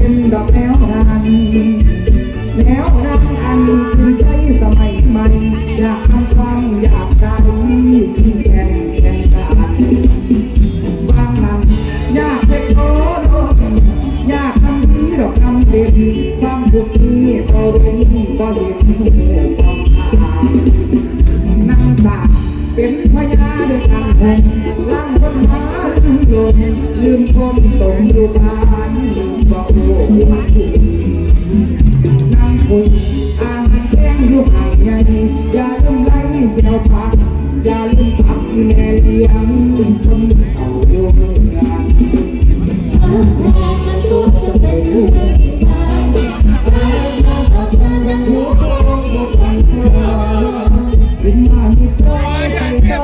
เป็นดอกแนวนันแนวนั้นอันคือใช้สมัยใหม่ อยากทำความอยากได้ที่แข่งแข่งกันบางนั้นอยากเป็นโอโลอยากทำดีดอกทำเป็นความทุกนี้ก็เว้นก็เห็นความหานางสาเป็นพญาด้วยกันหงล่างคนมาลืมลมลืมคนตรงดู บ่โอ้หักดีน้ำคุยอาหารแกงอยู่ห่าไงอย่าลืมไล่เจ้าพักอย่าลืมพักอยู่แนเลี้ยง